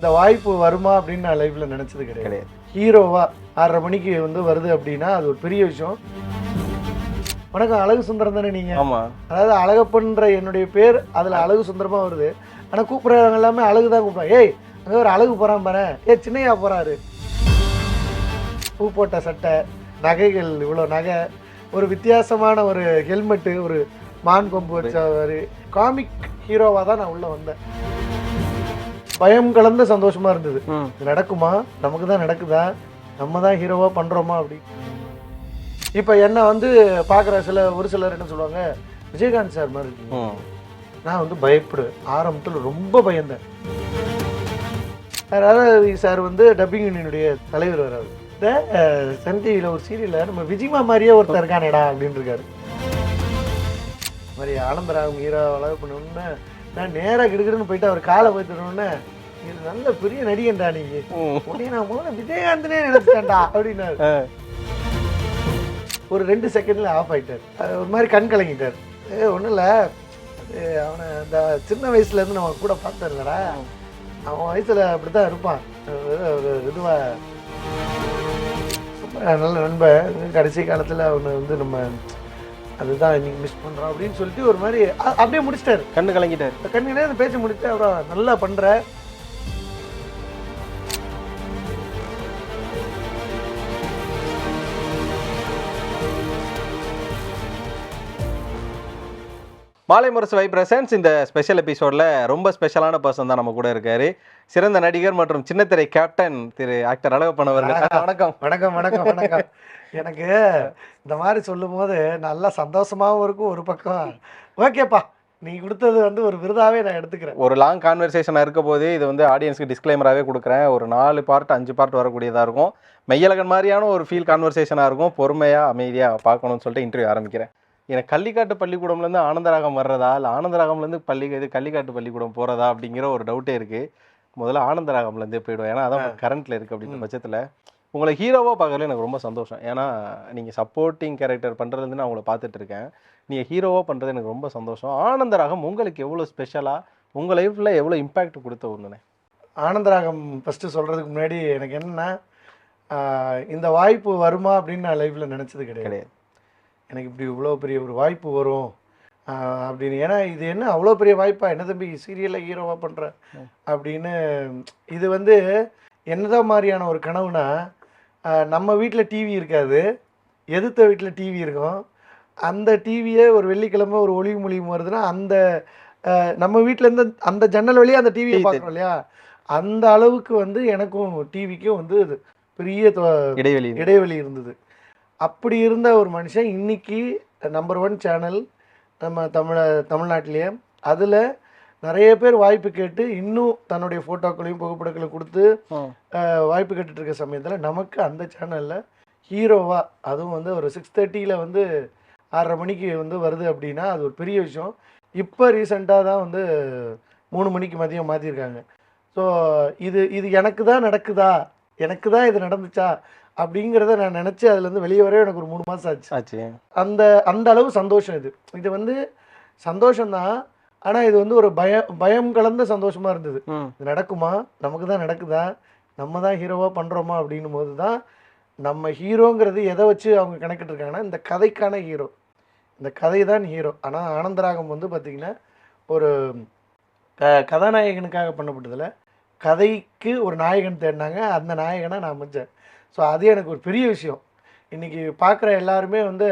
இந்த வாய்ப்பு வருமா அப்படின்னு நான் லைஃப்ல நினைச்சது கிடையாது. ஹீரோவா ஆறரை மணிக்கு வந்து வருது அப்படின்னா அது ஒரு பெரிய விஷயம். வணக்கம் அழகு சுந்தரம் தானே நீங்க? ஆமா. அதாவது அழகப்பன்ற என்னுடைய பேர் அதுல அழகு சுந்தரமா வருது. ஆனா கூப்பிடுறவங்க எல்லாமே அழகு தான் கூப்பிடுறாங்க ஏய் அங்க ஒரு அழகு போறான் பாரு. ஏ சின்னையா போறாரு. பூ போட்ட சட்டை நகைகள் இவ்வளோ நகை ஒரு வித்தியாசமான ஒரு ஹெல்மெட்டு ஒரு மான் கொம்பு வச்ச ஒரு காமிக் ஹீரோவாக தான் நான் உள்ள வந்தேன். பயம் கலந்த சந்தோஷமா இருந்தது. இது நடக்குமா? நமக்கு தான் நடக்குதா? நம்ம தான் ஹீரோவா பண்றோமா அப்படி? இப்போ என்ன வந்து பார்க்குற சில ஒரு சிலர் என்ன சொல்லுவாங்க விஜயகாந்த் சார் மாதிரி இருக்கீங்க. நான் வந்து பயப்படு ஆரம்பத்தில் ரொம்ப பயந்தேன். ராதாரவி சார் வந்து டப்பிங் யூனியனுடைய தலைவர் வராது சன் டிவியில் ஒரு சீரியலில் நம்ம விஜயமா மாதிரியே ஒருத்தர் இருக்கானேடா அப்படின்னு இருக்காரு. மாதிரி ஆனந்தராகம் ஹீரோ அழகு பண்ணணுன்னு நான் நேராக கிடுக்கிடுன்னு போயிட்டு அவர் காலை போய் தரணுன்னு இது நல்ல பெரிய நடிகன்டா நீங்க. உடனே நான் முதல்ல விஜயகாந்தனே நினைச்சிட்டேன்டா அப்படின்னாரு. ஒரு ரெண்டு செகண்ட்ல ஆஃப் ஆயிட்டார். அது ஒரு மாதிரி கண் கலங்கிட்டார். ஏ ஒன்றும் இல்லை. அவனை இந்த சின்ன வயசுல இருந்து நம்ம கூட பார்த்ததில்லடா அவன் வயசுல அப்படித்தான் இருப்பான். அது ஒரு இதுவா. ரொம்ப நல்ல நண்பன். கடைசி காலத்துல அவனை வந்து நம்ம அதுதான் இன்னைக்கு மிஸ் பண்றோம் அப்படின்னு சொல்லிட்டு ஒரு மாதிரி அப்படியே முடிச்சிட்டாரு. கண்ணு கலங்கிட்டாரு. கண்ணிலே அந்த பேச்சு முடிச்சு அப்புறம் நல்லா பண்ற. மாலை முரசு வை பிரசன்ஸ் இந்த ஸ்பெஷல் எபிசோடில் ரொம்ப ஸ்பெஷலான பர்சன் தான் நம்ம கூட இருக்காரு. சிறந்த நடிகர் மற்றும் சின்னத்திரை கேப்டன் திரு ஆக்டர் அழகப்பன் அவர்கள். வணக்கம். வணக்கம் வணக்கம் வணக்கம். எனக்கு இந்த மாதிரி சொல்லும் போது நல்லா சந்தோஷமாவும் இருக்கும் ஒரு பக்கம். ஓகேப்பா நீ கொடுத்தது வந்து ஒரு விருதாவே நான் எடுத்துக்கிறேன். ஒரு லாங் கான்வர்சேஷனாக இருக்க போது இது வந்து ஆடியன்ஸ்க்கு டிஸ்க்ளைமராகவே கொடுக்குறேன். ஒரு நாலு பார்ட் அஞ்சு பார்ட் வரக்கூடியதாக இருக்கும். மெய்யழகன் மாதிரியான ஒரு ஃபீல் கான்வர்சேஷனாக இருக்கும். பொறுமையாக அமைதியாக பார்க்கணும்னு சொல்லிட்டு இன்டர்வியூ ஆரம்பிக்கிறேன். எனக்கு கள்ளிக்காட்டு பள்ளிக்கூடம்லேருந்து ஆனந்தராகம் வர்றதா இல்லை ஆனந்தராகம்லேருந்து பள்ளி இது கள்ளிக்காட்டு பள்ளிக்கூடம் போகிறதா அப்படிங்கிற ஒரு டவுட்டே இருக்குது முதல்ல ஆனந்தராகம்லேருந்தே போயிடுவேன். ஏன்னா அதான் கரண்ட்டில் இருக்குது அப்படின்ற பட்சத்தில். உங்களை ஹீரோவாக பார்க்கறதுல எனக்கு ரொம்ப சந்தோஷம். ஏன்னா நீங்கள் சப்போர்ட்டிங் கேரக்டர் பண்ணுறதுலேருந்து நான் உங்களை பார்த்துட்டு இருக்கேன் நீங்கள் ஹீரோவாக பண்ணுறது எனக்கு ரொம்ப சந்தோஷம். ஆனந்தராகம் உங்களுக்கு எவ்வளோ ஸ்பெஷலாக உங்கள் லைஃப்பில் எவ்வளோ இம்பாக்ட் கொடுத்த ஒன்றுனே ஆனந்தராகம் ஃபஸ்ட்டு சொல்கிறதுக்கு முன்னாடி எனக்கு என்னன்னா இந்த வாய்ப்பு வருமா அப்படின்னு நான் லைஃப்பில் நினச்சது கிடையாது. எனக்கு இப்படி இவ்வளோ பெரிய ஒரு வாய்ப்பு வரும் அப்படின்னு. ஏன்னா இது என்ன அவ்வளோ பெரிய வாய்ப்பா? என்ன தம்பி சீரியலில் ஹீரோவாக பண்ணுற அப்படின்னு. இது வந்து என்னதான் மாதிரியான ஒரு கனவுனா நம்ம வீட்டில் டிவி இருக்காது. எதிர்த்த வீட்டில் டிவி இருக்கும். அந்த டிவியே ஒரு வெள்ளிக்கிழமை ஒரு ஒளி மொழியும் வருதுன்னா அந்த நம்ம வீட்டிலேருந்து அந்த ஜன்னல் வழியாக அந்த டிவியை பார்க்குறோம் இல்லையா? அந்த அளவுக்கு வந்து எனக்கும் டிவிக்கும் வந்து பெரிய இடைவெளி இடைவெளி இருந்தது. அப்படி இருந்த ஒரு மனுஷன் இன்னைக்கு நம்பர் ஒன் சேனல் நம்ம தமிழ தமிழ்நாட்டிலேயே. அதில் நிறைய பேர் வாய்ப்பு கேட்டு இன்னும் தன்னுடைய ஃபோட்டோக்களையும் புகைப்படங்களையும் கொடுத்து வாய்ப்பு கேட்டுட்டு இருக்க சமயத்தில் நமக்கு அந்த சேனலில் ஹீரோவா அதுவும் வந்து ஒரு சிக்ஸ் தேர்ட்டியில் வந்து ஆறரை மணிக்கு வந்து வருது அப்படின்னா அது ஒரு பெரிய விஷயம். இப்போ ரீசெண்டாக தான் வந்து மூணு மணிக்கு மதியம் மாற்றிருக்காங்க ஸோ இது இது எனக்கு தான் நடக்குதா? எனக்கு தான் இது நடந்துச்சா? அப்படிங்கிறத நான் நினச்சி அதுலேருந்து வெளியே வரவே எனக்கு ஒரு மூணு மாதம் ஆச்சு. ஆச்சு. அந்த அந்த அளவு சந்தோஷம் இது. இது வந்து சந்தோஷம்தான். ஆனால் இது வந்து ஒரு பயம் பயம் கலந்த சந்தோஷமா இருந்தது. இது நடக்குமா? நமக்கு தான் நடக்குதா? நம்ம தான் ஹீரோவாக பண்ணுறோமா அப்படின்னும் போது தான் நம்ம ஹீரோங்கிறது எதை வச்சு அவங்க கணக்கிட்டு இருக்காங்கன்னா இந்த கதைக்கான ஹீரோ இந்த கதை தான் ஹீரோ ஆனால் ஆனந்தராகம் வந்து பார்த்திங்கன்னா ஒரு க கதாநாயகனுக்காக பண்ணப்பட்டதில்ல கதைக்கு ஒரு நாயகன் தேடினாங்க. அந்த நாயகனை நான் அமைச்சேன் ஸோ அது எனக்கு ஒரு பெரிய விஷயம். இன்றைக்கி பார்க்குற எல்லாருமே வந்து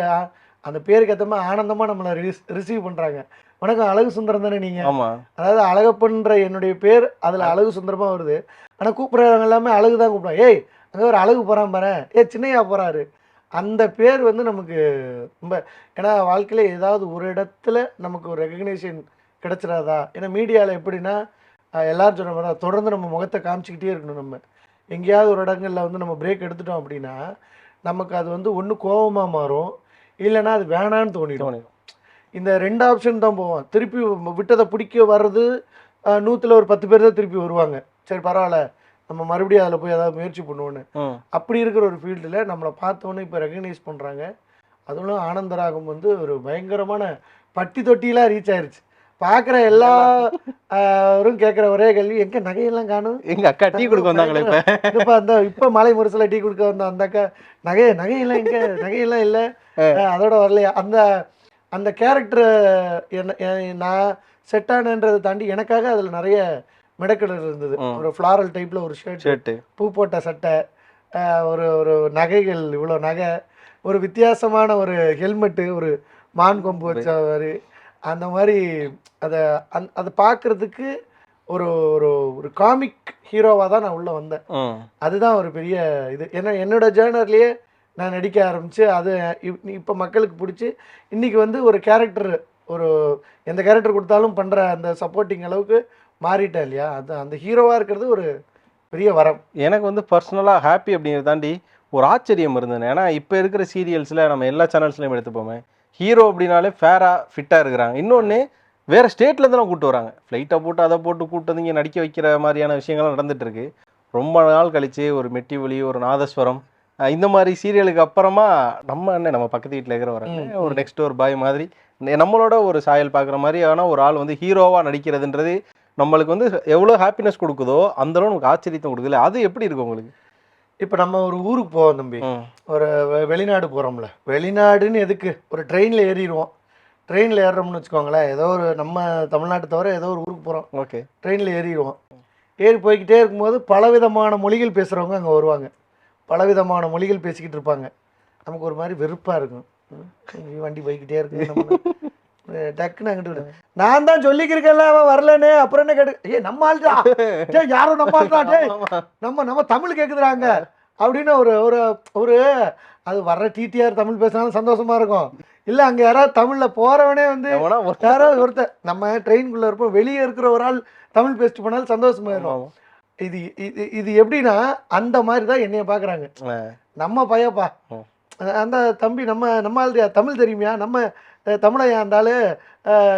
அந்த பேருக்கு ஏற்ற மாதிரி ஆனந்தமாக நம்மளை ரிஸ் ரிசீவ் பண்ணுறாங்க வணக்கம் அழகு சுந்தரம் தானே நீங்கள் ஆமா. அதாவது அழகப்பன்ற என்னுடைய பேர் அதில் அழகு சுந்தரமாக வருது. ஆனால் கூப்பிட்றவங்க எல்லாமே அழகு தான் கூப்பிடுவாங்க. ஏய் அங்கே ஒரு அழகு போகிறான் பாரு. ஏ சின்னையா போகிறாரு அந்த பேர் வந்து நமக்கு ரொம்ப ஏன்னா வாழ்க்கையில் ஏதாவது ஒரு இடத்துல நமக்கு ஒரு ரெகக்னேஷன் கிடைச்சிடாதா ஏன்னா மீடியாவில் எப்படின்னா எல்லாரும் சொன்ன மாதிரி தொடர்ந்து நம்ம முகத்தை காமிச்சிக்கிட்டே இருக்கணும் நம்ம. எங்கேயாவது ஒரு இடங்களில் வந்து நம்ம பிரேக் எடுத்துட்டோம் அப்படின்னா நமக்கு அது வந்து ஒன்று கோபமாக மாறும். இல்லைன்னா அது வேணான்னு தோணிடும். தோணி இந்த ரெண்டு ஆப்ஷன் தான் போவோம். திருப்பி விட்டதை பிடிக்க வர்றது நூத்துல ஒரு பத்து பேர் தான் திருப்பி வருவாங்க. சரி பரவாயில்ல. நம்ம மறுபடியும் அதில் போய் ஏதாவது முயற்சி பண்ணுவோன்னு. அப்படி இருக்கிற ஒரு ஃபீல்டில் நம்மளை பார்த்தோன்னே இப்போ ரெகக்னைஸ் பண்ணுறாங்க அதுவும் ஆனந்தராகம் வந்து ஒரு பயங்கரமான பட்டி தொட்டிலாம் ரீச் ஆயிருச்சு. பார்க்குற எல்லாரும் கேட்குற ஒரே கேள்வி எங்க நகையெல்லாம் காணும்? எங்க அக்கா டீ கொடுக்க வந்தாங்களே இப்ப? இப்ப அந்த இப்ப மலை முரசுல டீ கொடுக்க வந்த அந்த அக்கா நகை நகையெல்லாம் எங்க? நகையெல்லாம் இல்ல? அதோட வரலையா? அந்த அந்த கேரக்டர் என்ன நான் செட் ஆனன்றதை தாண்டி எனக்காக அதுல நிறைய மெடக்கடல் இருந்தது. ஒரு ஃப்ளாரல் டைப்ல ஒரு ஷர்ட் ஷர்ட்டு பூ போட்ட சட்டை ஒரு ஒரு நகைகள் இவ்வளோ நகை ஒரு வித்தியாசமான ஒரு ஹெல்மெட்டு ஒரு மான் கொம்பு வச்சவர் அந்த மாதிரி அதை அந் அதை பார்க்குறதுக்கு ஒரு ஒரு ஒரு காமிக் ஹீரோவாக தான் நான் உள்ளே வந்தேன். அதுதான் ஒரு பெரிய இது. ஏன்னா என்னோட ஜேர்னர்லேயே நான் நடிக்க ஆரம்பித்து அது இப்போ மக்களுக்கு பிடிச்சி இன்றைக்கி வந்து ஒரு கேரக்டர் ஒரு எந்த கேரக்டர் கொடுத்தாலும் பண்ணுற அந்த சப்போர்ட்டிங் அளவுக்கு மாறிட்டேன் இல்லையா? அது அந்த ஹீரோவாக இருக்கிறது ஒரு பெரிய வரம். எனக்கு வந்து பர்சனலாக ஹாப்பி அப்படிங்கிறத தாண்டி ஒரு ஆச்சரியம் இருந்தது. ஏன்னா இப்போ இருக்கிற சீரியல்ஸில் நம்ம எல்லா சேனல்ஸ்லையும் எடுத்துப்போமே ஹீரோ அப்படின்னாலே ஃபேராக ஃபிட்டாக இருக்கிறாங்க. இன்னொன்று வேறு ஸ்டேட்லேருந்துலாம் கூப்பிட்டு வராங்க. ஃப்ளைட்டை போட்டு அதை போட்டு கூப்பிட்டு வந்து இங்கே நடிக்க வைக்கிற மாதிரியான விஷயங்கள்லாம் நடந்துகிட்ருக்கு ரொம்ப நாள் கழிச்சு ஒரு மெட்டி ஒலி ஒரு நாதஸ்வரம் இந்த மாதிரி சீரியலுக்கு அப்புறமா நம்ம அண்ணன் நம்ம பக்கத்து வீட்டில் இருக்கிற ஒரு நெக்ஸ்ட் ஒரு பாய் மாதிரி நம்மளோட ஒரு சாயல் பார்க்குற மாதிரி ஆனால் ஒரு ஆள் வந்து ஹீரோவாக நடிக்கிறதுன்றது நம்மளுக்கு வந்து எவ்வளோ ஹாப்பினஸ் கொடுக்குதோ அந்த அளவு நமக்கு ஆச்சரியத்தை கொடுக்குதுல்ல அது எப்படி இருக்கு உங்களுக்கு? இப்போ நம்ம ஒரு ஊருக்கு போவோம் தம்பி. ஒரு வெ- வெளிநாடு போகிறோம்ல வெளிநாடுன்னு எதுக்கு? ஒரு ட்ரெயினில் ஏறிடுவோம். ட்ரெயினில் ஏறுறோம்னு வச்சுக்கோங்களேன். ஏதோ ஒரு நம்ம தமிழ்நாட்டை தவிர ஏதோ ஒரு ஊருக்கு போகிறோம் ஓகே. ட்ரெயினில் ஏறிடுவோம். ஏறி போய்க்கிட்டே இருக்கும்போது பலவிதமான மொழிகள் பேசுகிறவங்க அங்கே வருவாங்க. பலவிதமான மொழிகள் பேசிக்கிட்டு இருப்பாங்க. நமக்கு ஒரு மாதிரி வெறுப்பாக இருக்கும். வண்டி போய்க்கிட்டே இருக்கு டக்குன்னு அங்கிட்டு. நான் தான் சொல்லிக்கிறேன்ல அவன் வரலனே அப்புறம் என்ன கேட்டு ஏய் நம்ம ஆள்டா. டேய் யாரும் நம்ம டேய். நம்ம நம்ம தமிழ் கேட்குறாங்க அப்படின்னு ஒரு ஒரு ஒரு அது வர்ற டிடிஆர் தமிழ் பேசினாலும் சந்தோஷமா இருக்கும். இல்லை அங்கே யாராவது தமிழில் போகிறவனே வந்து யாராவது ஒருத்தர் நம்ம ட்ரெயின்குள்ளே இருப்போம் வெளியே இருக்கிற ஒரு ஆள் தமிழ் பேசிட்டு போனாலும் சந்தோஷமாயிரும். ஆமா. இது இது இது எப்படின்னா அந்த மாதிரி தான் என்னைய பார்க்குறாங்க நம்ம பையப்பா. அந்த தம்பி நம்ம நம்ம தமிழ் தெரியுமியா? நம்ம தமிழையா இருந்தாலும்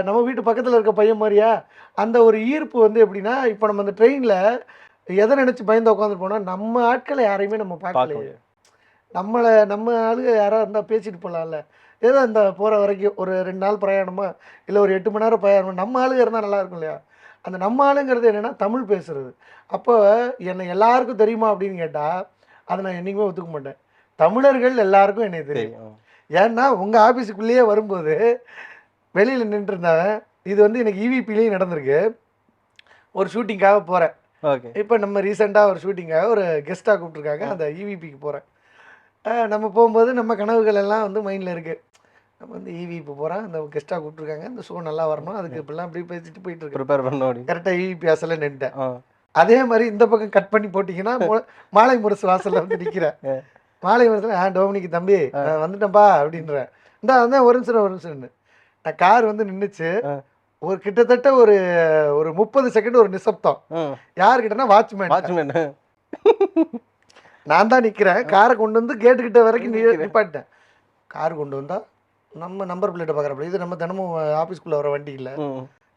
நம்ம வீட்டு பக்கத்தில் இருக்க பையன் மாதிரியா? அந்த ஒரு ஈர்ப்பு வந்து எப்படின்னா இப்போ நம்ம அந்த ட்ரெயினில் எதை நினச்சி பயந்து உட்காந்துட்டு போனால் நம்ம ஆட்களை யாரையுமே நம்ம பார்க்க பார்க்கலையே. நம்மளை நம்ம ஆளுங்க யாராவது இருந்தால் பேசிட்டு போகலாம்ல ஏதோ அந்த போகிற வரைக்கும் ஒரு ரெண்டு நாள் பிரயாணமா இல்லை ஒரு எட்டு மணி நேரம் பிரயாணம் நம்ம ஆளுங்க இருந்தால் நல்லா இருக்கும் இல்லையா? அந்த நம்ம ஆளுங்கிறது என்னென்னா தமிழ் பேசுறது. அப்போ என்னை எல்லாருக்கும் தெரியுமா அப்படின்னு கேட்டால் அதை நான் என்றைக்குமே ஒத்துக்க மாட்டேன். தமிழர்கள் எல்லாருக்கும் என்னை தெரியும். ஏன்னா உங்கள் ஆஃபீஸுக்குள்ளேயே வரும்போது வெளியில் நின்றுருந்தவன் இது வந்து எனக்கு இவிபிலையும் நடந்திருக்கு. ஒரு ஷூட்டிங்காக போகிறேன் ஓகே. இப்போ நம்ம ரீசெண்டாக ஒரு ஷூட்டிங்காக ஒரு கெஸ்ட்டாக கூப்பிட்ருக்காங்க அந்த E இவிபிக்கு போகிறேன் நம்ம போகும்போது நம்ம கனவுகள் எல்லாம் வந்து மைண்டில் இருக்குது நம்ம வந்து இவிபி போகிறோம் அந்த கெஸ்ட்டாக கூப்பிட்ருக்காங்க இந்த ஷோ நல்லா வரணும். அதுக்கு இப்படிலாம் அப்படி பேசிட்டு போயிட்டு இருக்கு. ப்ரிப்பேர் கரெக்டாக இவிபி வாசல்ல நின்ட்டேன் அதே மாதிரி இந்த பக்கம் கட் பண்ணி போட்டிங்கன்னா மாலை முரசு வாசல்ல வந்து நிற்கிறேன். மாலை முரசில் ஆ டோமினிக்கு தம்பி நான் வந்துட்டேன்ப்பா அப்படின்றேன். இந்த அதான் ஒரு நிமிஷம் ஒரு நிமிஷம் நான் கார் வந்து நின்றுச்சு. ஒரு கிட்டத்தட்ட ஒரு ஒரு முப்பது செகண்ட் ஒரு நிசப்தம். யாருக்கிட்டனா வாட்ச்மேன் வாட்ச்மேன். நான் தான் நிற்கிறேன் காரை கொண்டு வந்து கேட்டுக்கிட்ட வரைக்கும் நி- நிக்கிறேன். நிப்பாட்டிட்டேன். கார் கொண்டு வந்தா நம்ம நம்பர் பிளேட்டை பார்க்குறப்ப இது நம்ம தினமும் ஆஃபீஸ்க்குள்ளே வர வண்டி இல்லை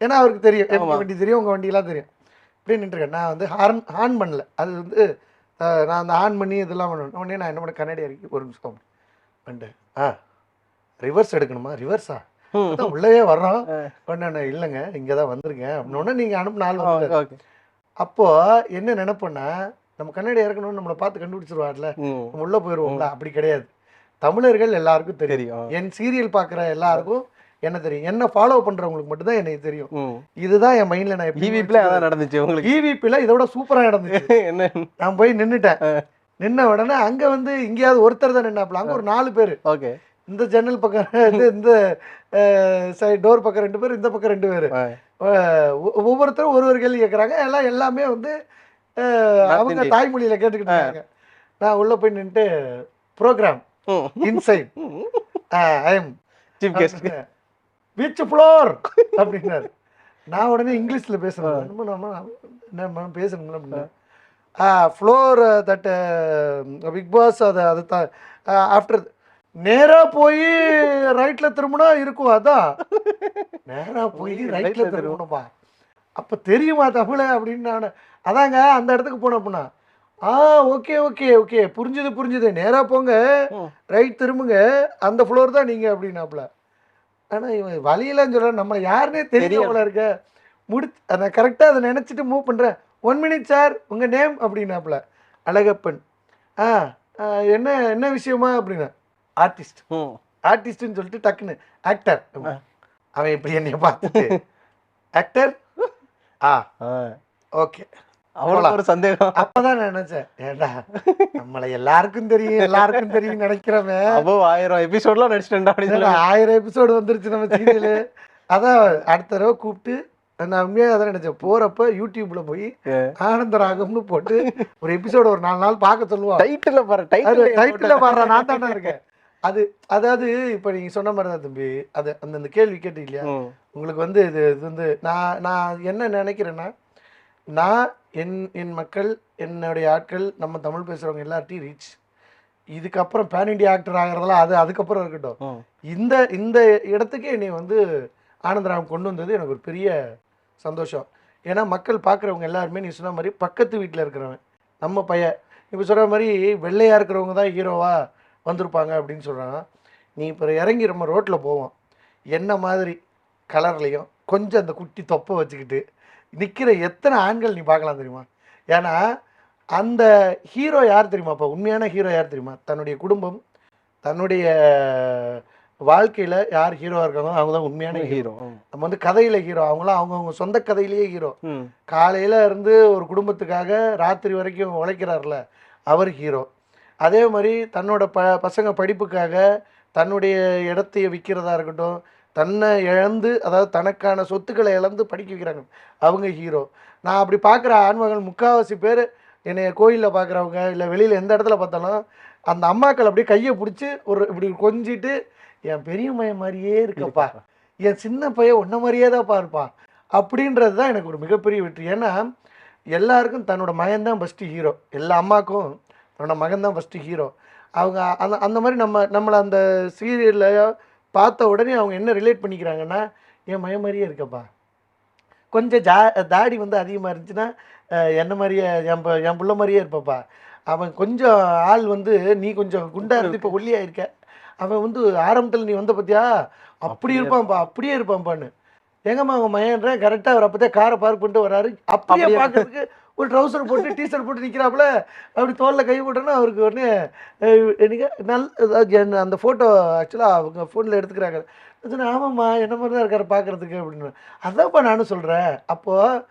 ஏன்னா அவருக்கு தெரியும். எங்கள் வண்டி தெரியும் உங்கள் வண்டியெல்லாம் தெரியும். இப்படியே நின்றுருக்கேன். நான் வந்து ஹார்ன் ஆன் பண்ணல. அது வந்து நான் அந்த ஆன் பண்ணி இதெல்லாம் பண்ணணும். உடனே நான் என்ன பண்ண கண்ணாடி இறக்கி ஒரு நிமிஷம் வந்துட்டேன் ஆ ரிவர்ஸ் எடுக்கணுமா? ரிவர்ஸா உள்ளவே வர்றோம். உடனே இல்லைங்க இங்கே தான் வந்திருக்கேன். அப்படின்னோடனே நீங்கள் அனுப்பின ஆள் வந்து அப்போது என்ன நினைப்போன்னா நம்ம கண்ணாடி இறக்கணும்னு நம்மளை பார்த்து கண்டுபிடிச்சிருவார்ல நம்ம உள்ளே போயிடுவோம்ல அப்படி கிடையாது. தமிழர்கள் எல்லாருக்கும் தெரியும். என் சீரியல் பார்க்குற எல்லாருக்கும் என்ன தெரியும்? என்ன ஃபாலோ பண்ணுறவங்களுக்கு மட்டும்தான் எனக்கு தெரியும். இதுதான் என் மைண்டில் நான் இவிபில அதான் நடந்துச்சு உங்களுக்கு. இவிபியில் இதோட சூப்பராக நடந்துச்சு. என்ன? நான் போய் நின்றுட்டேன் நின்ன உடனே அங்கே வந்து எங்கேயாவது ஒருத்தர் தான் நின்னாப்புல. அங்கே ஒரு நாலு பேர். ஓகே. இந்த ஜன்னல் பக்கம் இந்த சைடு டோர் பக்கம் ரெண்டு பேர் இந்த பக்கம் ரெண்டு பேர். ஒவ்வொருத்தரும் ஒரு ஒரு கேள்வி கேட்குறாங்க எல்லாம் எல்லாமே வந்து அவங்க. தாய்மொழியில் கேட்டுக்கிட்டு இருக்காங்க. நான் உள்ளே போய் நின்றுட்டு program inside I am chief guest which floor அப்படின்னாரு. நான் உடனே இங்கிலீஷில் பேசுகிறேன் நம்ம நம்ம நம்ம பேசணுங்களா அப்படின்னா. ஃப்ளோர் தட் பிக் பாஸ் அது அது தான் ஆஃப்டர் நேராக போய் ரைட்டில் திரும்பினா இருக்கும் அதான். நேராக போய் ரைட்டில் திரும்பணுமா? அப்போ தெரியுமா தமிழை அப்படின்னு நான். அதாங்க அந்த இடத்துக்கு போனேன் அப்படின்னா ஆ ஓகே ஓகே ஓகே. புரிஞ்சுது புரிஞ்சுது. நேராக போங்க. ரைட் திரும்புங்க. அந்த ஃப்ளோர் தான் நீங்கள் அப்படின்னாப்புல. ஆனால் இவன் வழியெல்லாம் சொல்கிறான் நம்ம யாருன்னே. போல இருக்க. முடி நான் கரெக்டாக அதை நினச்சிட்டு மூவ் பண்ணுறேன் ஒன் மினிட் சார் உங்கள் நேம் அப்படின்னாப்புல. அழகப்பன். ஆ என்ன என்ன விஷயமா அப்படின்னா ஆர்டிஸ்ட் ம் ஆர்டிஸ்ட்னு சொல்லிட்டு டக்குன்னு ஆக்டர் அவன் இப்படி என்னைய பார்த்துட்டு. ஆக்டர் ஆ. ஆ. ஓகே. அவனுக்கு ஒரு சந்தேகம். அப்பதான் நான் நினைச்சேன். ஏண்டா நம்மள எல்லாருக்கும் தெரியும் எல்லாருக்கும் தெரியும் நினைக்கிறவன் அப்போ ஆயிரம் எபிசோட்லாம் நடிச்சிட்டேன்டா அப்படின்னு ஆயிரம் எபிசோடு வந்துருச்சு நம்ம சீரியலு அதான் அடுத்த தடவை கூப்பிட்டு நான் உண்மையாக அதான் நினைச்சேன். போறப்ப யூடியூப்ல போய் ஆனந்த ராகம்னு போட்டு ஒரு எபிசோடு ஒரு நாலு நாள் பார்க்க சொல்லுவான். டைட்டில் பாரு டைட்டில் டைட்டில் பாடுற நான் தானே இருக்கேன். அது அதாவது இப்போ நீங்க சொன்ன மாதிரி தான் தம்பி அது அந்த அந்த கேள்வி கேட்டு இல்லையா? உங்களுக்கு வந்து இது இது வந்து நான் நான் என்ன நினைக்கிறேன்னா நான் என் என் மக்கள் என்னுடைய ஆட்கள் நம்ம தமிழ் பேசுகிறவங்க எல்லார்ட்டையும் ரீச் இதுக்கப்புறம் பேன் இண்டியா ஆக்டர் ஆகிறதெல்லாம் அது அதுக்கப்புறம் இருக்கட்டும். இந்த இந்த இடத்துக்கே என்னை வந்து ஆனந்தராம் கொண்டு வந்தது எனக்கு ஒரு பெரிய சந்தோஷம். ஏன்னா மக்கள் பார்க்குறவங்க எல்லாருமே நீ சொன்ன மாதிரி பக்கத்து வீட்டில் இருக்கிறவன் நம்ம பையன். இப்போ சொல்கிற மாதிரி வெள்ளையாக இருக்கிறவங்க தான் ஹீரோவா வந்திருப்பாங்க அப்படின்னு சொல்கிறான் நீ இப்போ இறங்கி நம்ம ரோட்டில் போவோம். என்ன மாதிரி கலர்லேயும் கொஞ்சம் அந்த குட்டி தொப்பை வச்சுக்கிட்டு நிற்கிற எத்தனை ஆண்கள் நீ பார்க்கலாம் தெரியுமா? ஏன்னா அந்த ஹீரோ யார் தெரியுமா? இப்போ உண்மையான ஹீரோ யார் தெரியுமா? தன்னுடைய குடும்பம் தன்னுடைய வாழ்க்கையில் யார் ஹீரோவாக இருக்காங்களோ அவங்க தான் உண்மையான ஹீரோ ஹீரோ நம்ம வந்து கதையில் ஹீரோ அவங்களாம் அவங்கவுங்க சொந்த கதையிலேயே ஹீரோ காலையில் இருந்து ஒரு குடும்பத்துக்காக ராத்திரி வரைக்கும் உழைக்கிறார்ல அவர் ஹீரோ அதே மாதிரி தன்னோட ப பசங்க படிப்புக்காக தன்னுடைய இடத்தைய விற்கிறதா இருக்கட்டும் தன்னை இழந்து அதாவது தனக்கான சொத்துக்களை இழந்து படிக்க வைக்கிறாங்க. அவங்க ஹீரோ நான் அப்படி பார்க்குற ஆண்மகள் முக்கால்வாசி பேர் என்னைய கோயிலில் பார்க்குறவங்க இல்லை வெளியில் எந்த இடத்துல பார்த்தாலும் அந்த அம்மாக்கள் அப்படியே கையை பிடிச்சி ஒரு இப்படி கொஞ்சிட்டு என் பெரிய மையம் மாதிரியே இருக்கப்பா. என் சின்ன பையன் ஒன்றை மாதிரியே தான் பார்ப்பான் அப்படின்றது தான் எனக்கு ஒரு மிகப்பெரிய வெற்றி. ஏன்னா எல்லாருக்கும் தன்னோட மகன் தான் ஃபஸ்ட்டு ஹீரோ எல்லா அம்மாக்கும் தன்னோட மகன் தான் ஃபஸ்ட்டு ஹீரோ அவங்க அந்த அந்த மாதிரி நம்ம நம்மளை அந்த சீரியல்லையோ பார்த்த உடனே அவங்க என்ன ரிலேட் பண்ணிக்கிறாங்கன்னா என் மகன் மாதிரியே இருக்கப்பா. கொஞ்சம் ஜா தாடி வந்து அதிகமாக இருந்துச்சுன்னா என்ன மாதிரியே என் என் புள்ள மாதிரியே இருப்பப்பா. அவன் கொஞ்சம் ஆள் வந்து நீ கொஞ்சம் குண்டா இருந்து இப்போ ஒல்லியாக இருக்க. அவன் வந்து ஆரம்பத்தில் நீ வந்த பார்த்தியா அப்படி இருப்பான்ப்பா அப்படியே இருப்பான்ப்பான்னு. எங்கம்மா அவங்க மயன்றேன் கரெக்டாக அவர் அப்போ காரை பார்க் பண்ணிட்டு வராரு அப்படியே. பார்க்கறதுக்கு ஒரு ட்ரௌசர் போட்டு டிஷர்ட் போட்டு நிற்கிறாப்புல அப்படி தோளில் கை போட்டோன்னா அவருக்கு உடனே எனக்கு நல் அந்த ஃபோட்டோ ஆக்சுவலாக அவங்க ஃபோனில் எடுத்துக்கிறாங்க. சொன்னேன் ஆமாம்மா என்ன மாதிரி தான் இருக்காரு பார்க்குறதுக்கு? அப்படின்னு. அதான்ப்பா நானும் சொல்கிறேன் அப்போது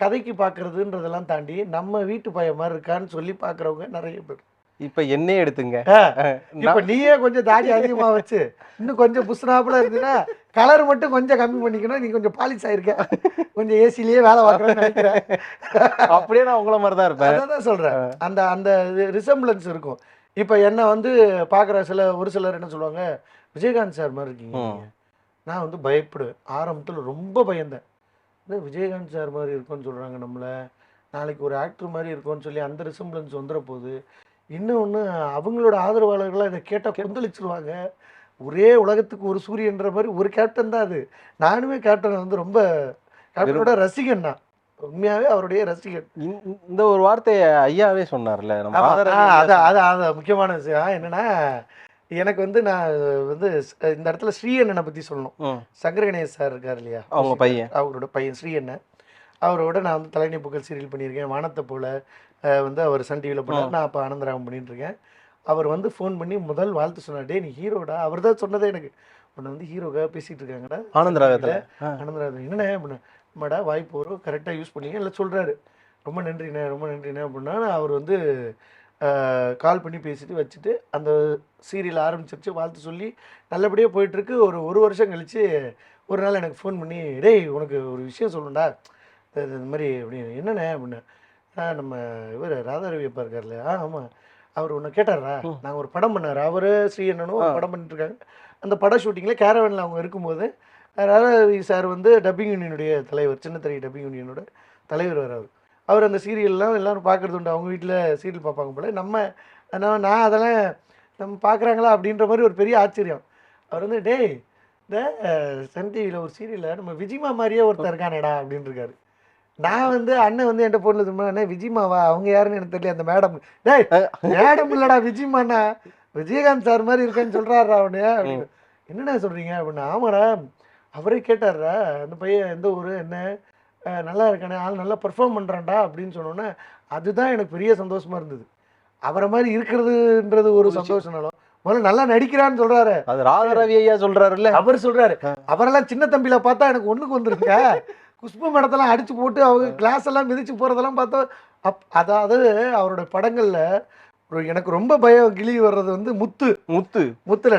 கதைக்கு பார்க்குறதுன்றதெல்லாம் தாண்டி நம்ம வீட்டு பையன் மாதிரி இருக்கான்னு சொல்லி பார்க்குறவங்க நிறைய பேர். இப்ப என்னையே எடுத்துங்க. இப்போ நீயே கொஞ்சம் தாடி அதிகமா வச்சு இன்னும் கொஞ்சம் புஷ்னாப்புல இருந்துன்னா கலர் மட்டும் கொஞ்சம் கம்மி பண்ணிக்கணும். நீ கொஞ்சம் பாலிஷ் ஆயிருக்க. கொஞ்சம் ஏசிலேயே வேலை பார்க்கறேன்னு நினைக்கிறேன். அப்படியே நான் உங்கள மாதிரி தான் இருப்பேன். அதான் தான் சொல்றேன் அந்த அந்த ரிசம்பிளன்ஸ் இருக்கும். இப்போ என்ன வந்து பார்க்குற சில ஒரு சிலர் என்ன சொல்லுவாங்க விஜயகாந்த் சார் மாதிரி இருக்கீங்க ம். நீங்க." நான் வந்து பயப்படுவேன். ஆரம்பத்தில் ரொம்ப பயந்தேன். என்ன விஜயகாந்த் சார் மாதிரி இருக்கும்னு சொல்கிறாங்க நம்மளை. நாளைக்கு ஒரு ஆக்டர் மாதிரி இருக்கும்னு சொல்லி அந்த ரிசம்பிளன்ஸ் வந்துட போகுது இன்னொன்று அவங்களோட ஆதரவாளர்களாக இதை கேட்டால் கொந்தளிச்சிருவாங்க. ஒரே உலகத்துக்கு ஒரு சூரியன்ற மாதிரி ஒரு கேப்டன் தான் அது. நானுமே கேப்டன் வந்து ரொம்ப கேப்டனோட ரசிகன் தான் உண்மையாகவே அவருடைய ரசிகன். இந்த- ஒரு வார்த்தையை ஐயாவே சொன்னார்ல அதான் அதான் அதான் முக்கியமான விஷயம். என்னன்னா எனக்கு வந்து நான் வந்து இந்த இடத்துல ஸ்ரீஅண்ணனை பற்றி சொல்லணும். ம், சங்கர கணேஷ் சார் இருக்கார் இல்லையா? அவங்க பையன். அவரோட பையன் ஸ்ரீஅண்ணன் அவரோட நான் வந்து தலைநி புகழ் சீரியல் பண்ணியிருக்கேன். வானத்தை போல வந்து அவர் சன் டிவியில் பண்ணார் நான் அப்போ ஆனந்தராமன் பண்ணிட்டு இருக்கேன் அவர் வந்து ஃபோன் பண்ணி முதல் வாழ்த்து சொன்னார் டே நீ ஹீரோடா அவர் தான் சொன்னதே எனக்கு. உன்னை வந்து ஹீரோக்காக பேசிகிட்டு இருக்காங்கடா. ஆனந்த ராகத்துல ஆ. ஆனந்தராஜன் என்னண்ணே அப்படின்னா அம்மாடா வாய்ப்பு வரும். கரெக்டாக யூஸ் பண்ணீங்க இல்லை சொல்கிறாரு ரொம்ப நன்றிண்ணே ரொம்ப நன்றிண்ணே அப்படின்னா அவர் வந்து கால் பண்ணி பேசிட்டு வச்சுட்டு அந்த சீரியல் ஆரம்பிச்சிருச்சு. வாழ்த்து சொல்லி நல்லபடியாக போயிட்டுருக்கு. ஒரு ஒரு வருஷம் கழித்து ஒரு நாள் எனக்கு ஃபோன் பண்ணி டேய் உனக்கு ஒரு விஷயம் சொல்லணும்டா. இது மாதிரி அப்படின்னு என்னண்ணே? அப்படின்னு. நம்ம இவர் ராதாரவி அப்பா இருக்கார்ல ஆ ஆமாம் அவர் ஒன்று கேட்டாரா. நாங்கள் ஒரு படம் பண்ணார். அவர் ஸ்ரீஅண்ணனும் ஒரு. படம் பண்ணிட்டு இருக்காங்க அந்த பட ஷூட்டிங்கில் கேரவனில் அவங்க இருக்கும்போது ராதாரவி சார் வந்து டப்பிங் யூனியனுடைய தலைவர் சின்னத்திரை டப்பிங் யூனியனோட தலைவர் வர அவர். அவர் அந்த சீரியல்லாம் எல்லாரும் பார்க்குறது உண்டு. அவங்க வீட்டில் சீரியல் பார்ப்பாங்க போல. நம்ம நான் நான் அதெல்லாம் நம்ம பார்க்குறாங்களா அப்படின்ற மாதிரி ஒரு பெரிய ஆச்சரியம். அவர் வந்து டேய் இந்த சன் டிவியில் ஒரு சீரியலில் நம்ம விஜிமா மாதிரியே ஒருத்தர் இருக்கானேடா அப்படின்னு இருக்காரு நான் வந்து அண்ணன் வந்து என்கிட்ட ஃபோனில் சும்மா அண்ணே விஜிமாவா அவங்க யாருன்னு எனக்கு தெரியல அந்த மேடம் டேய் மேடம் இல்லடா விஜிமாண்ணா விஜயகாந்த் சார் மாதிரி இருக்கேன்னு சொல்கிறாரா அவனு என்னண்ணா சொல்கிறீங்க அப்படின்னு. ஆமாடா அவரே கேட்டார்ரா அந்த பையன் எந்த ஊர் என்ன? நல்லா இருக்கானே ஆள் நல்லா பெர்ஃபார்ம் பண்ணுறான்டா அப்படின்னு சொன்னோன்னே அதுதான் எனக்கு பெரிய சந்தோஷமா இருந்தது. அவரை மாதிரி இருக்கிறதுன்றது ஒரு சந்தோஷம்னாலும் முதல்ல நல்லா நடிக்கிறான்னு சொல்றாரு. அது ராதாரவி ஐயா சொல்றாருல்ல. அவர் சொல்றாரு. அவரெல்லாம் சின்ன தம்பியில பார்த்தா எனக்கு ஒண்ணுக்கு வந்துருங்க குஷ்பு மேடத்தெல்லாம் அடிச்சு போட்டு அவங்க கிளாஸ் எல்லாம் மிதிச்சு போறதெல்லாம் பார்த்தா அப் அதாவது அவரோட படங்கள்ல ஒரு எனக்கு ரொம்ப பயம் கிளி வர்றது வந்து முத்து. முத்து. முத்துல.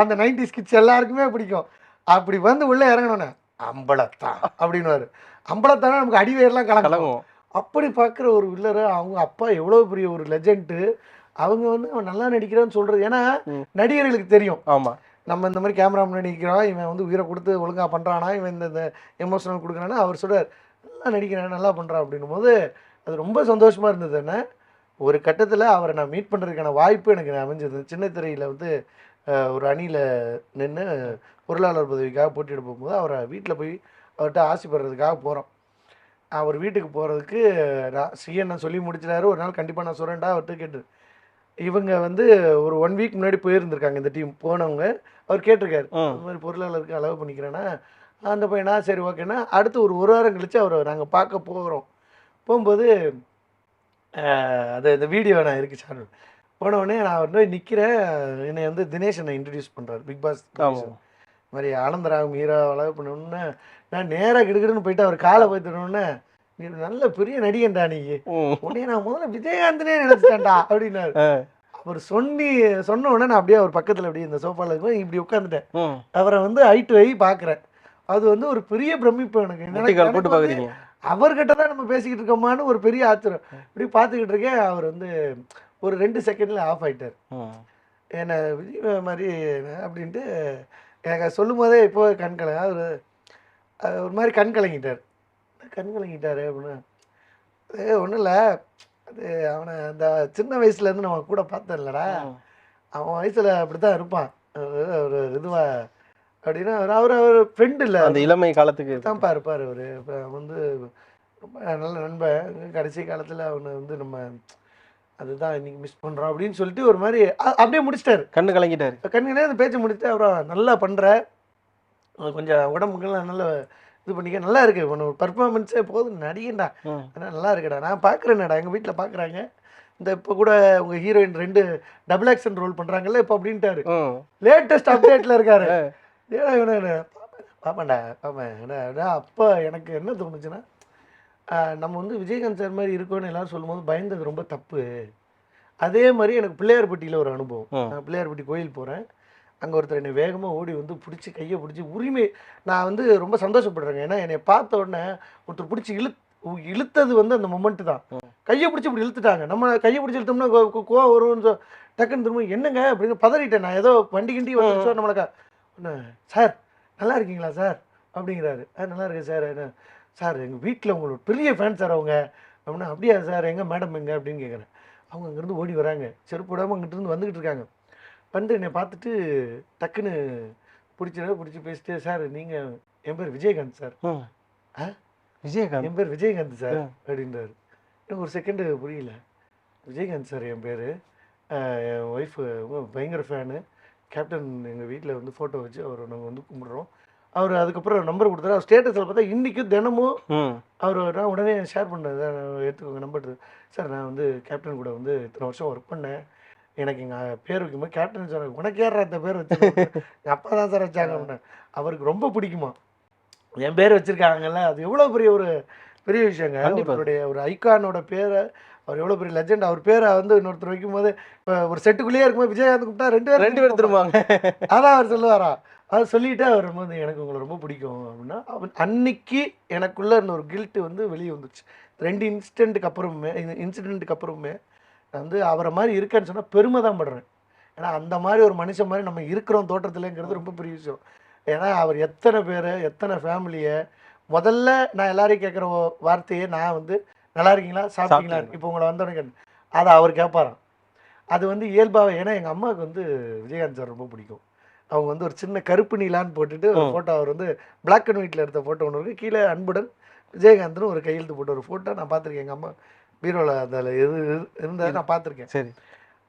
அந்த நைன்டி கிட்ஸ் எல்லாருக்குமே பிடிக்கும். அப்படி வந்து உள்ள இறங்கணும்னே அம்பலத்தான் அப்படின்னுவாரு. அம்பலத்தானே நமக்கு அடிவேர்லாம் கலங்கும் அப்படி பார்க்குற ஒரு வில்லரை அவங்க அப்பா எவ்வளோ பெரிய ஒரு லெஜெண்ட்டு அவங்க வந்து அவன் நல்லா நடிக்கிறான்னு சொல்றது. ஏன்னா. நடிகர்களுக்கு தெரியும். ஆமா. நம்ம இந்த மாதிரி கேமரா முன்னாடி நிற்கிறோம் இவன் வந்து உயிரை கொடுத்து ஒழுங்காக பண்ணுறானா இவன் இந்த இந்த எமோஷனல் கொடுக்குறானா அவர் சொல்கிறார் நல்லா நடிக்கிறேன் நல்லா பண்ணுறான் அப்படின்னும் போது அது ரொம்ப சந்தோஷமாக இருந்தது என்ன? ஒரு கட்டத்தில் அவரை நான் மீட் பண்ணுறதுக்கான வாய்ப்பு எனக்கு அமைஞ்சது. சின்ன திரையில் வந்து ஒரு அணியில் நின்று பொருளாளர் பதவிக்காக போட்டியிட போகும்போது அவரை வீட்டில் போய் அவர்கிட்ட ஆசைப்படுறதுக்காக போகிறோம் அவர் வீட்டுக்கு போகிறதுக்கு நான் சிஎன் சொல்லி முடிச்சிட்டாரு. ஒரு நாள் கண்டிப்பாக நான் சொல்கிறேன்டா அவர்கிட்ட கேட்டு இவங்க வந்து ஒரு ஒன் வீக் முன்னாடி போயிருந்திருக்காங்க இந்த டீம் போனவங்க. அவர் கேட்டிருக்காரு இந்த மாதிரி பொருளாளருக்கு அளவு பண்ணிக்கிறேன்னா அந்த பையனா? சரி ஓகேண்ணா அடுத்து ஒரு ஒரு வாரம் கழிச்சு அவரை நாங்கள் பார்க்க போகிறோம் போகும்போது அது இந்த வீடியோ நான் இருக்கு சார் போன உடனே நான் வந்து நிற்கிறேன் என்னை வந்து தினேஷ் என்னை இன்ட்ரடியூஸ் பண்ணுறாரு பிக் பாஸ் மாதிரி ஆனந்தராகம் ஹீரோ அளவு பண்ணணுன்னு நான் நேராக கிடுகிடுன்னு போயிட்டு அவர் காலை போய் தரணுன்னு நீ நல்ல பெரிய நடிகன்டா நீ. உடனே நான் முதல்ல விஜயகாந்தனே நினைச்சிட்டேன்டா அப்படின்னாரு. அவர் சொல்லி சொன்ன உடனே நான் அப்படியே அவர் பக்கத்தில் அப்படியே இந்த சோஃபாவில் இருக்கும் இப்படி உட்காந்துட்டேன். அவரை வந்து ஐ டு ஐ பார்க்குறேன் அது வந்து ஒரு பெரிய பிரமிப்பு எனக்கு. போட்டு வந்து பாக்குறீங்க? அவர்கிட்ட தான் நம்ம பேசிக்கிட்டு இருக்கோமான்னு ஒரு பெரிய ஆச்சரியம் இப்படி பார்த்துக்கிட்டு இருக்கேன் அவர் வந்து ஒரு ரெண்டு செகண்ட்ல ஆஃப் ஆயிட்டார். ம். என்ன விஜய் மாதிரி அப்படின்ட்டு எனக்கு சொல்லும் போதே இப்போ கண் கல அவர் ஒரு மாதிரி கண் கலங்கிட்டார். கண் கலங்கிட்டாரு அப்படின்னு. அது ஒன்றும் இல்லை அது அவனை அந்த சின்ன வயசுலேருந்து நம்ம கூட பார்த்தேன்லடா ம். அவன் வயசில் அப்படி தான் இருப்பான். அது ஒரு இதுவா அப்படின்னா அவர் அவர் அவர் ஃப்ரெண்டு இல்லை. அந்த இளமை காலத்துக்கு தான்ப்பா இருப்பார் அவர். இப்போ வந்து ரொம்ப நல்ல நண்பன். கடைசி காலத்தில் அவனை வந்து நம்ம அதுதான் இன்னைக்கு மிஸ் பண்ணுறோம் அப்படின்னு சொல்லிட்டு ஒரு மாதிரி அப்படியே முடிச்சிட்டாரு. கண்ணு கலங்கிட்டாரு. கண்ணிலே அந்த பேச்சை முடிச்சுட்டு அப்புறம் நல்லா பண்ணுற கொஞ்சம் உடம்புக்கெல்லாம் நல்லா இது பண்ணிக்க நல்லா இருக்கு. உன்னோட பர்ஃபார்மன்ஸே போதும் நடிகண்டா நல்லா இருக்குடா. நான் பார்க்குறேன்டா எங்கள் வீட்டில் பார்க்குறாங்க இந்த இப்போ கூட உங்கள் ஹீரோயின் ரெண்டு டபுள் ஆக்ஷன் ரோல் பண்ணுறாங்கல்ல இப்போ அப்படின்ட்டாரு. லேட்டஸ்ட் அப்டேட்டில் இருக்காரு. ஏடா இவனை? என்ன? பாப்பேன்டா பாப்பேன். ஏடா அப்போ எனக்கு என்ன தோணுச்சுன்னா நம்ம வந்து விஜயகாந்த் சார் மாதிரி இருக்கோன்னு எல்லாரும் சொல்லும்போது பயந்தது ரொம்ப தப்பு. அதே மாதிரி எனக்கு பிள்ளையார்பட்டியில் ஒரு அனுபவம். நான் பிள்ளையார்பட்டி கோயில் போகிறேன் அங்கே ஒருத்தர் என்னை வேகமாக ஓடி வந்து பிடிச்சி கையை பிடிச்சி உரிமை நான் வந்து ரொம்ப சந்தோஷப்படுறேங்க. ஏன்னா என்னை பார்த்த உடனே ஒருத்தர் பிடிச்சி இழு இழுத்தது வந்து அந்த மொமெண்ட் தான். கையை பிடிச்சி இப்படி இழுத்துட்டாங்க. நம்ம கையை பிடிச்சி இழுத்தோம்னா கோவம் வரும்னு டக்குன்னு திரும்ப என்னங்க? அப்படின்னு பதறிட்டேன் நான். ஏதோ வண்டி கிண்டி வந்துச்சோ நம்மளுக்கு சார் நல்லா இருக்கீங்களா சார்? அப்படிங்கிறாரு. ஆ நல்லா இருக்கேன் சார். என்ன சார் எங்கள் வீட்டில் உங்களோட பெரிய ஃபேன் சார் அவங்க. அப்படின்னா அப்படியா சார்? எங்கே மேடம் எங்க? அப்படின்னு கேட்குறேன் அவங்க அங்கேருந்து ஓடி வராங்க. செருப்பு விடாமல் அங்கிட்டிருந்து வந்துக்கிட்டு இருக்காங்க. வந்து என்னை பார்த்துட்டு டக்குன்னு பிடிச்சிட பிடிச்சி பேசிட்டு சார் நீங்கள் என் பேர் விஜயகாந்த் சார்? விஜயகாந்த். என் பேர் விஜயகாந்த் சார். அப்படின்றாரு. எனக்கு ஒரு செகண்டு புரியல. விஜயகாந்த் சார் என் பேர். என் ஒய்ஃபு பயங்கர ஃபேனு கேப்டன் எங்கள் வீட்டில் வந்து ஃபோட்டோ வச்சு அவரை நாங்கள் வந்து கும்பிட்றோம். அவர் அதுக்கப்புறம் நம்பர் கொடுத்தாரு. அவர் ஸ்டேட்டஸில் பார்த்தா இன்றைக்கும் தினமும். அவர் நான் உடனே ஷேர் பண்ணேன் எடுத்துக்கோங்க நம்பர் சார் நான் வந்து கேப்டன் கூட வந்து இத்தனை வருஷம் ஒர்க் பண்ணேன். எனக்கு எங்கள் பேர் வைக்கும்போது கேப்டன் சார் உனக்கு ஏற இந்த பேர் வச்சு? எங்கள் அப்பா தான் சார் வச்சாங்க அப்படின்னே. அவருக்கு ரொம்ப பிடிக்குமா? என் பேர் வச்சுருக்காங்கல்ல அது எவ்வளோ பெரிய ஒரு பெரிய விஷயங்க. அவருடைய ஒரு ஐகானோட பேரை அவர் எவ்வளோ பெரிய லெஜெண்ட் அவர் பேரை வந்து இன்னொருத்தர் வைக்கும்போது இப்போ ஒரு செட்டுக்குள்ளேயே இருக்கும்போது விஜயகாந்த் கூப்பிட்டா ரெண்டு பேர் ரெண்டு பேர் திரும்புவாங்க. அதான் அவர் சொல்லுவாரா. அது சொல்லிட்டு அவர் வந்து எனக்கு உங்களை ரொம்ப பிடிக்கும் அப்படின்னா அவன் அன்னைக்கு எனக்குள்ள ஒரு கில்ட்டு வந்து வெளியே வந்துச்சு ரெண்டு இன்சிடென்ட்டுக்கு அப்புறமே இன்சிடென்ட்டுக்கு அப்புறமே வந்து அவரை மாதிரி இருக்கேன்னு சொன்னால் பெருமை தான் படுறேன். ஏன்னா அந்த மாதிரி ஒரு மனுஷன் மாதிரி நம்ம இருக்கிறோம் தோட்டத்துலங்கிறது ரொம்ப பெரிய விஷயம். ஏன்னா அவர் எத்தனை பேர் எத்தனை ஃபேமிலியை முதல்ல நான் எல்லாரையும் கேட்குற வார்த்தையே நான் வந்து நல்லா இருக்கீங்களா? சாப்பிட்டீங்களா? இப்போ உங்களை வந்தோடனே கேட்டேன். அதை அவர் கேட்பாராம் அது வந்து இயல்பாக ஏன்னா எங்கள் அம்மாவுக்கு வந்து விஜயகாந்த் சார் ரொம்ப பிடிக்கும். அவங்க வந்து ஒரு சின்ன கருப்பு நீலான்னு போட்டுட்டு ஒரு. ஃபோட்டோ அவர் வந்து பிளாக் அண்ட் ஒயிட்டில் எடுத்த ஃபோட்டோ ஒன்று இருக்குது கீழே அன்புடன் விஜயகாந்த்னு ஒரு கையெழுத்து போட்ட ஒரு ஃபோட்டோ நான் பார்த்துருக்கேன். எங்கள் அம்மா பீரோவில் அதில் எது இருந்தால் நான் பார்த்துருக்கேன் சரி.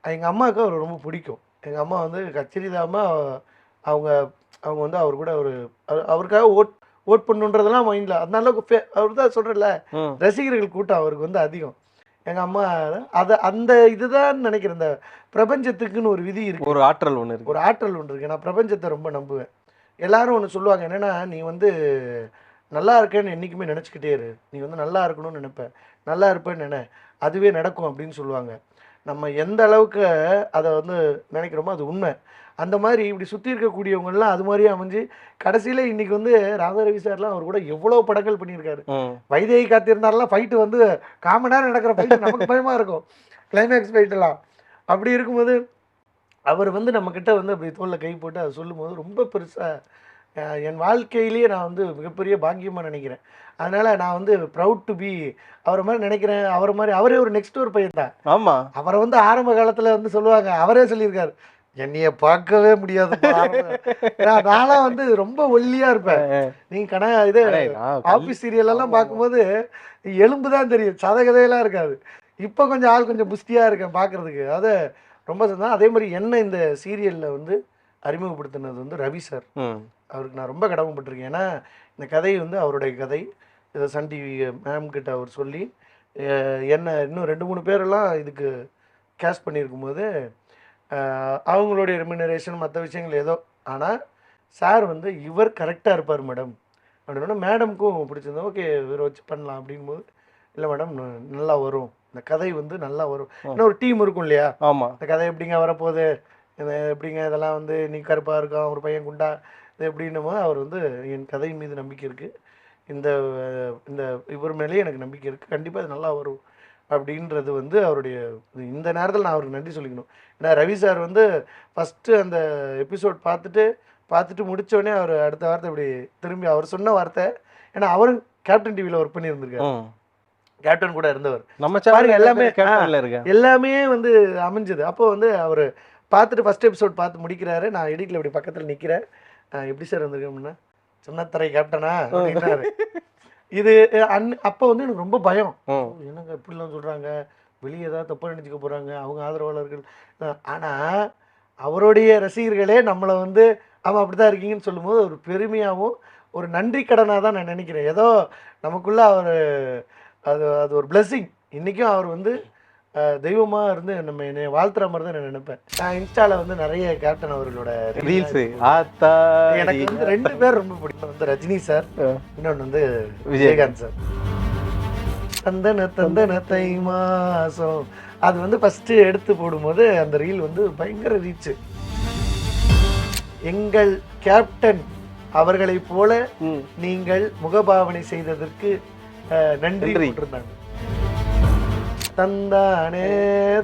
எங்கள் அம்மாவுக்கு அவர் ரொம்ப பிடிக்கும். எங்கள் அம்மா வந்து கச்சிரிதாமல் அவங்க அவங்க வந்து அவர் கூட ஒரு அவர்- அவருக்காக ஓட் ஓட் பண்ணுன்றதெல்லாம் மைண்டில் அதனால ஃபே- அவர் தான் சொல்கிறல ரசிகர்கள் கூட்டம் அவருக்கு வந்து அதிகம். எங்கள் அம்மா அதை அந்த இதுதான் நினைக்கிறேன். இந்த பிரபஞ்சத்துக்குன்னு ஒரு விதி இருக்கு. ஒரு ஆற்றல் ஒன்று இருக்கு. ஒரு ஆற்றல் ஒன்று இருக்கு. நான் பிரபஞ்சத்தை ரொம்ப நம்புவேன். எல்லாரும் ஒன்று சொல்லுவாங்க என்னன்னா நீ வந்து நல்லா இருக்கேன்னு என்றைக்குமே நினச்சிக்கிட்டே இரு. நீ வந்து நல்லா இருக்கணும்னு நினைப்ப. நல்லா இருப்பேன்னு நினை. அதுவே நடக்கும் அப்படின்னு சொல்லுவாங்க. நம்ம எந்த அளவுக்கு அதை வந்து நினைக்கிறோமோ அது உண்மை. அந்த மாதிரி இப்படி சுற்றி இருக்கக்கூடியவங்கெல்லாம் அது மாதிரியே அமைஞ்சு கடைசியில் இன்னைக்கு வந்து ராதாரவி சார்லாம் அவர் கூட எவ்வளோ படங்கள் பண்ணியிருக்காரு. வைதேகி காத்திருந்தாரெல்லாம் ஃபைட்டு வந்து காமன் நேரம் நடக்கிற ஃபைட்டு நமக்கு பயமாக இருக்கும். கிளைமேக்ஸ் ஃபைட்டெல்லாம் அப்படி இருக்கும்போது அவர் வந்து நம்மக்கிட்ட வந்து அப்படி தோளில் கை போட்டு அதை சொல்லும்போது ரொம்ப பெருசாக என் வாழ்க்கையிலேயே நான் வந்து மிகப்பெரிய பாக்கியமாக நினைக்கிறேன். அதனால் நான் வந்து ப்ரவுட் டு பி அவரை மாதிரி நினைக்கிறேன். அவர் மாதிரி அவரே ஒரு நெக்ஸ்ட் ஒரு பையன் தான். ஆமா. அவரை வந்து ஆரம்ப காலத்தில் வந்து சொல்லுவாங்க. அவரே சொல்லியிருக்காரு. என்னைய பார்க்கவே முடியாது நான்லாம் வந்து ரொம்ப ஒல்லியாக இருப்பேன். நீங்க கண இது ஆஃபீஸ் சீரியல் எல்லாம் பார்க்கும்போது எலும்பு தான் தெரியும். சத கதையெல்லாம் இருக்காது. இப்போ கொஞ்சம் ஆள் கொஞ்சம் புஷ்டியாக இருக்கேன் பார்க்கறதுக்கு. அது ரொம்ப சந்தோஷம். அதே மாதிரி என்ன இந்த சீரியலில் வந்து அறிமுகப்படுத்தினது வந்து ரவி சார் அவருக்கு நான் ரொம்ப கடமைப்பட்டிருக்கேன் ஏன்னா இந்த கதை வந்து அவருடைய கதை. இதை சன் டிவி மேம் கிட்ட அவர் சொல்லி என்ன இன்னும் ரெண்டு மூணு பேரெல்லாம் இதுக்கு கேஷ் பண்ணியிருக்கும்போது அஹ், அவங்களுடைய ரெமினரேஷன் மற்ற விஷயங்கள் ஏதோ. ஆனால் சார் வந்து இவர் கரெக்டாக இருப்பார் மேடம் அப்படின்னா மேடம்க்கும் பிடிச்சிருந்தா ஓகே இவரை வச்சு பண்ணலாம். அப்படிங்கும்போது இல்லை மேடம் நல்லா வரும். இந்த கதை வந்து நல்லா வரும். இன்னும் ஒரு டீம் இருக்கும் இல்லையா? ஆமா. இந்த கதை எப்படிங்க வரப்போகுது? எப்படிங்க இதெல்லாம் வந்து நீ கருப்பாக இருக்கான் ஒரு பையன் குண்டா? எப்படின்னும் போது அவர் வந்து என் கதை மீது நம்பிக்கை இருக்குது இந்த இந்த இவர் மேலேயே எனக்கு நம்பிக்கை இருக்குது கண்டிப்பாக இது நல்லா வரும் அப்படின்றது வந்து அவருடைய இந்த நேரத்தில் நான் அவருக்கு நன்றி சொல்லிக்கணும். ஏன்னா ரவி சார் வந்து ஃபஸ்ட்டு அந்த எபிசோட் பார்த்துட்டு பார்த்துட்டு முடிச்ச உடனே அவர் அடுத்த வார்த்தை இப்படி திரும்பி அவர் சொன்ன வார்த்தை ஏன்னா அவரும் கேப்டன் டிவியில் ஒர்க் பண்ணியிருந்திருக்காரு. கேப்டன் கூட இருந்தவர். நம்ம எல்லாமே, எல்லாமே வந்து அமைஞ்சது. அப்போ வந்து அவர் பார்த்துட்டு ஃபஸ்ட் எபிசோட் பார்த்து முடிக்கிறாரு. நான் எடிட்டில் இப்படி பக்கத்தில் நிற்கிறேன் எப்படி சார் வந்திருக்கேன் அப்படின்னா சின்னத்தரை கேப்டனா அப்படின்னாரு. இது அன் அப்போ வந்து எனக்கு ரொம்ப பயம். என்னங்க இப்படிலாம் சொல்கிறாங்க வெளியே ஏதாவது தப்பாக நினச்சிக்க போகிறாங்க அவங்க ஆதரவாளர்கள். ஆனால் அவருடைய ரசிகர்களே நம்மளை வந்து ஆமாம் அப்படி தான் இருக்கீங்கன்னு சொல்லும்போது ஒரு பெருமையாகவும் ஒரு நன்றி கடனாக தான் நான் நினைக்கிறேன். ஏதோ நமக்குள்ள அவர் அது அது ஒரு blessing. இன்றைக்கும் அவர் வந்து தெய்வமாக இருந்து நம்ம என்னை வாழ்த்துற மாதிரி தான் நான் நினைப்பேன். நான் இன்ஸ்டாவில் வந்து நிறைய கேப்டன் அவர்களோட ரீல்ஸ் ஆத்தா எனக்கு வந்து ரெண்டு பேர் ரொம்ப பிடிக்கும். வந்து ரஜினி சார் இன்னொன்று வந்து விஜயகாந்த். சார். தந்தன தந்தன தை மாசம். அது வந்து ஃபஸ்ட்டு எடுத்து போடும்போது அந்த ரீல் வந்து பயங்கர ரீச்சு எங்கள் கேப்டன் அவர்களைப் போல நீங்கள் முகபாவனை செய்ததற்கு நன்றி நன்றி. போட்டிருந்தாங்க தந்தானே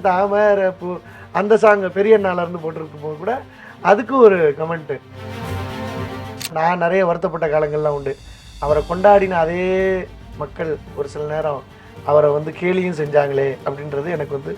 தாமரப்பூ. அந்த சாங் பெரிய நாள்ல இருந்து போட்டிருக்கும் போது கூட அதுக்கு ஒரு கமெண்ட்டு நான் நிறைய வருத்தப்பட்ட காலங்கள்லாம் உண்டு. அவரை கொண்டாடின அதே மக்கள் ஒரு சில நேரம் அவரை வந்து கேலியும் செஞ்சாங்களே அப்படின்றது எனக்கு வந்து